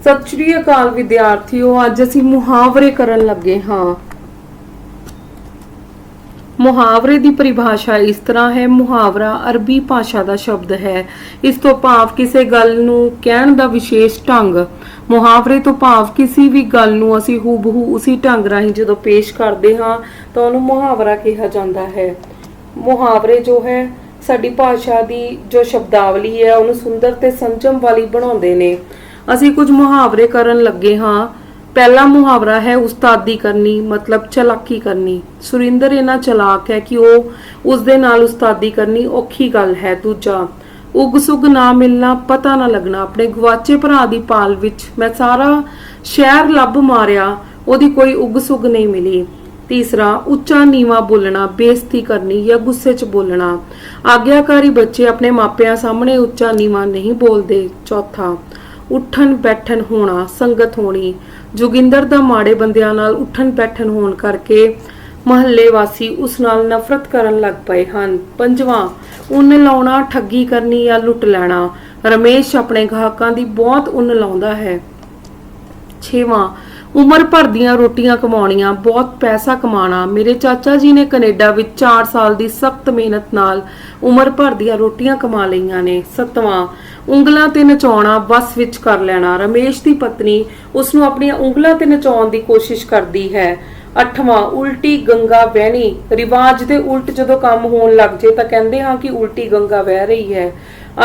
ਸਤਿ ਸ਼੍ਰੀ ਅਕਾਲ ਵਿਦਿਆਰਥੀਓ, ਅੱਜ ਅਸੀਂ ਮੁਹਾਵਰੇ ਕਰਨ ਲੱਗੇ ਹਾਂ। ਮੁਹਾਵਰੇ ਦੀ ਪਰਿਭਾਸ਼ਾ ਇਸ ਤਰ੍ਹਾਂ ਹੈ, ਮੁਹਾਵਰਾ ਅਰਬੀ ਭਾਸ਼ਾ ਦਾ ਸ਼ਬਦ ਹੈ। ਇਸ ਤੋਂ ਭਾਵ ਕਿਸੇ ਗੱਲ ਨੂੰ ਕਹਿਣ ਦਾ ਵਿਸ਼ੇਸ਼ ਢੰਗ। ਮੁਹਾਵਰੇ ਤੋਂ ਭਾਵ ਕਿਸੇ ਵੀ ਗੱਲ ਨੂੰ ਅਸੀਂ ਹੂਬਹੂ ਉਸੇ ਢੰਗ ਰਾਹੀਂ ਜਦੋਂ ਪੇਸ਼ ਕਰਦੇ ਹਾਂ, ਤਾਂ ਉਹਨੂੰ ਮੁਹਾਵਰਾ ਕਿਹਾ ਜਾਂਦਾ ਹੈ। ਮੁਹਾਵਰੇ ਜੋ ਹੈ, ਸਾਡੀ ਭਾਸ਼ਾ ਦੀ ਜੋ ਸ਼ਬਦਾਵਲੀ ਹੈ, ਉਹਨੂੰ ਸੁੰਦਰ ਤੇ ਸੰਜਮ ਵਾਲੀ ਬਣਾਉਂਦੇ ਨੇ। ਅਸੀਂ ਕੁਝ ਮੁਹਾਵਰੇ ਕਰਨ ਲੱਗੇ ਹਾਂ। ਪਹਿਲਾ ਮੁਹਾਵਰਾ ਹੈ ਉਸਤਾਦੀ ਕਰਨੀ, ਮਤਲਬ ਚਲਾਕੀ ਕਰਨੀ। ਸੁਰਿੰਦਰ ਇਹਨਾਂ ਚਲਾਕ ਹੈ ਕਿ ਉਹ ਉਸ ਦੇ ਨਾਲ ਉਸਤਾਦੀ ਕਰਨੀ ਔਖੀ ਗੱਲ ਹੈ। ਦੂਜਾ, ਉਗ ਸੁਗ ਨਾ ਮਿਲਣਾ, ਪਤਾ ਨਾ ਲੱਗਣਾ। ਆਪਣੇ ਗਵਾਚੇ ਭਰਾ ਦੀ ਪਾਲ ਵਿੱਚ ਮੈਂ ਸਾਰਾ ਸ਼ਹਿਰ ਲੱਭ ਮਾਰਿਆ, ਉਹਦੀ ਕੋਈ ਉਗ ਸੁਗ ਨਹੀਂ ਮਿਲੀ। ਤੀਸਰਾ, ਉੱਚਾ ਨੀਵਾ ਬੋਲਣਾ, ਬੇਇੱਜ਼ਤੀ ਕਰਨੀ ਜਾਂ ਗੁੱਸੇ 'ਚ ਬੋਲਣਾ। ਆਗਿਆਕਾਰੀ ਬੱਚੇ ਆਪਣੇ ਮਾਪਿਆਂ ਸਾਹਮਣੇ ਉੱਚਾ ਨੀਵਾ ਨਹੀਂ ਬੋਲਦੇ। ਚੌਥਾ ਉੱਠਣ ਬੈਠਣ ਹੋਣਾ, ਸੰਗਤ ਹੋਣੀ। ਜੋਗਿੰਦਰ ਦਾ ਮਾੜੇ ਬੰਦਿਆਂ ਨਾਲ ਉੱਠਣ ਬੈਠਣ ਹੋਣ ਕਰਕੇ ਮਹੱਲੇ ਵਾਸੀ ਉਸ ਨਾਲ ਨਫ਼ਰਤ ਕਰਨ ਲੱਗ ਪਏ ਹਨ। ਪੰਜਵਾਂ, ਉੱਨ ਲਾਉਣਾ, ਠੱਗੀ ਕਰਨੀ ਜਾਂ ਲੁੱਟ ਲੈਣਾ। ਰਮੇਸ਼ ਆਪਣੇ ਗਾਹਕਾਂ ਦੀ ਬਹੁਤ ਉਨ ਲਾਉਂਦਾ ਹੈ। ਛੇਵਾਂ ਉਮਰ ਭਰ ਦੀਆਂ ਰੋਟੀਆਂ ਕਮਾਉਣੀਆਂ, ਬਹੁਤ ਪੈਸਾ ਕਮਾਉਣਾ। ਮੇਰੇ ਚਾਚਾ ਜੀ ਨੇ ਕੈਨੇਡਾ ਵਿੱਚ 4 ਸਾਲ ਦੀ ਸਖਤ ਮਿਹਨਤ ਨਾਲ ਉਮਰ ਭਰ ਦੀਆਂ ਰੋਟੀਆਂ ਕਮਾ ਲਈਆਂ ਨੇ। ਸੱਤਵਾਂ, ਉਂਗਲਾਂ ਤੇ ਨਚਾਉਣਾ ਬਸ ਵਿੱਚ ਕਰ ਲੈਣਾ। ਰਮੇਸ਼ ਦੀ ਪਤਨੀ ਉਸ ਨੂੰ ਆਪਣੀਆਂ ਉਂਗਲਾਂ ਤੇ ਨਚਾਉਣ ਦੀ ਕੋਸ਼ਿਸ਼ ਕਰਦੀ ਹੈ। ਅੱਠਵਾਂ, ਉਲਟੀ ਗੰਗਾ ਵਹਿਣੀ। ਰਿਵਾਜ ਦੇ ਉਲਟ ਜਦੋਂ ਕੰਮ ਹੋਣ ਲੱਗ ਜੇ ਤਾਂ ਕਹਿੰਦੇ ਹਾਂ ਕਿ ਉਲਟੀ ਗੰਗਾ ਵਹਿ ਰਹੀ ਹੈ।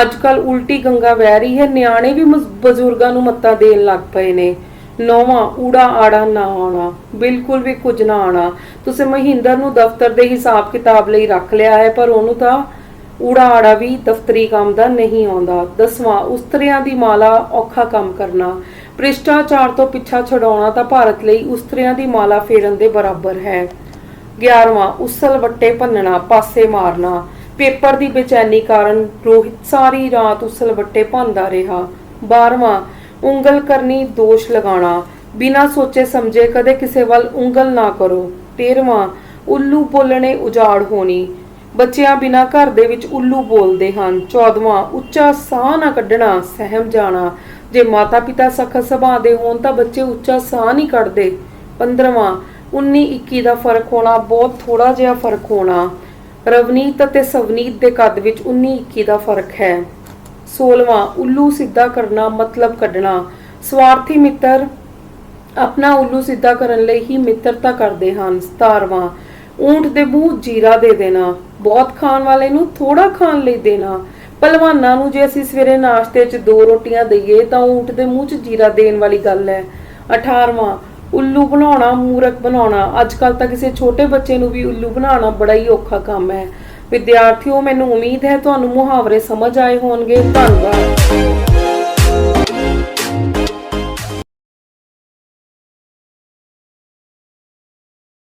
ਅੱਜ ਕੱਲ ਉਲਟੀ ਗੰਗਾ ਵਹਿ ਰਹੀ ਹੈ। ਨਿਆਣੇ ਵੀ ਬਜ਼ੁਰਗਾਂ ਨੂੰ ਮੱਤਾਂ ਦੇਣ ਲੱਗ ਪਏ ਨੇ। ਨੌਵਾਂ ਊੜਾ ਆੜਾ ਨਾ ਆਉਣਾ, ਬਿਲਕੁਲ ਵੀ ਕੁਝ ਨਾ ਆਉਣਾ। ਤੁਸੀਂ ਮਹਿੰਦਰ ਨੂੰ ਦਫ਼ਤਰ ਦੇ ਹਿਸਾਬ ਕਿਤਾਬ ਲਈ ਰੱਖ ਲਿਆ ਹੈ, ਪਰ ਉਹਨੂੰ ਤਾਂ ਊੜਾ ਆੜਾ ਵੀ ਦਫ਼ਤਰੀ ਕੰਮ ਦਾ ਨਹੀਂ ਆਉਂਦਾ। ਦਸਵਾਂ, ਉਸਤਰਿਆਂ ਦੀ ਮਾਲਾ ਔਖਾ ਕੰਮ ਕਰਨਾ। ਭ੍ਰਿਸ਼ਟਾਚਾਰ ਤੋਂ ਪਿੱਛਾ ਛਡਾਉਣਾ ਤਾਂ ਭਾਰਤ ਲਈ ਉਸਤਰਿਆਂ ਦੀ ਮਾਲਾ ਫੇਰਨ ਦੇ ਬਰਾਬਰ ਹੈ। 11ਵਾਂ ਉਸਲ ਵੱਟੇ ਭੰਨਣਾ, ਪਾਸੇ ਮਾਰਨਾ। ਪੇਪਰ ਦੀ ਬੇਚੈਨੀ ਕਾਰਨ ਰੋਹਿਤ ਸਾਰੀ ਰਾਤ ਉਸਲ ਵੱਟੇ ਭੰਨਦਾ ਰਿਹਾ। 12ਵਾਂ ਉਂਗਲ ਕਰਨੀ ਦੋਸ਼ ਲਗਾਉਣਾ। ਬਿਨਾਂ ਸੋਚੇ ਸਮਝੇ ਕਦੇ ਕਿਸੇ ਵੱਲ ਉਂਗਲ ਨਾ ਕਰੋ। 13ਵਾਂ ਉੱਲੂ ਬੋਲਣੇ ਉਜਾੜ ਹੋਣੀ। ਬੱਚਿਆਂ ਬਿਨਾਂ ਘਰ ਦੇ ਵਿੱਚ ਉੱਲੂ ਬੋਲਦੇ ਹਨ। 14ਵਾਂ ਉੱਚਾ ਸਾਹ ਨਾ ਕੱਢਣਾ, ਸਹਿਮ ਜਾਣਾ। ਜੇ ਮਾਤਾ ਪਿਤਾ ਸਖਤ ਸੁਭਾਅ ਦੇ ਹੋਣ ਤਾਂ ਬੱਚੇ ਉੱਚਾ ਸਾਹ ਨਹੀਂ ਕੱਢਦੇ। 15ਵਾਂ 19 21 ਦਾ ਫ਼ਰਕ ਹੋਣਾ, ਬਹੁਤ ਥੋੜਾ ਜਿਹਾ ਫ਼ਰਕ ਹੋਣਾ। ਰਵਨੀਤ ਅਤੇ ਸਵਨੀਤ ਦੇ ਕੱਦ ਵਿੱਚ 19 21 ਦਾ ਫ਼ਰਕ ਹੈ। 16ਵਾਂ ਉੱਲੂ ਸਿੱਧਾ ਕਰਨਾ ਮਤਲਬ ਕੱਢਣਾ। ਸਵਾਰਥੀ ਮਿੱਤਰ ਆਪਣਾ ਉੱਲੂ ਸਿੱਧਾ ਕਰਨ ਲਈ ਹੀ ਮਿੱਤਰਤਾ ਕਰਦੇ ਹਨ। 17ਵਾਂ ਊਂਠ ਦੇ ਮੂੰਹ ਜੀਰਾ ਦੇ ਦੇਣਾ। ਬਹੁਤ ਖਾਣ ਵਾਲੇ ਨੂੰ ਥੋੜਾ ਖਾਣ ਲਈ ਦੇਣਾ। ਪਹਿਲਵਾਨਾਂ ਨੂੰ ਜੇ ਅਸੀਂ ਸਵੇਰੇ ਨਾਸ਼ਤੇ 'ਚ ਦੋ ਰੋਟੀਆਂ ਦਈਏ ਤਾਂ ਊਂਠ ਦੇ ਮੂੰਹ 'ਚ ਜੀਰਾ ਦੇਣ ਵਾਲੀ ਗੱਲ ਹੈ। 18ਵਾਂ ਉੱਲੂ ਬਣਾਉਣਾ ਮੂਰਖ ਬਣਾਉਣਾ। ਅੱਜ ਕੱਲ ਤਾਂ ਕਿਸੇ ਛੋਟੇ ਬੱਚੇ ਨੂੰ ਵੀ ਉੱਲੂ ਬਣਾਉਣਾ ਬੜਾ ਹੀ ਔਖਾ ਕੰਮ ਹੈ। ਵਿਦਿਆਰਥੀਓ ਮੈਨੂੰ ਉਮੀਦ ਹੈ ਤੁਹਾਨੂੰ ਮੁਹਾਵਰੇ ਸਮਝ ਆਏ ਹੋਣਗੇ। ਧੰਨਵਾਦ।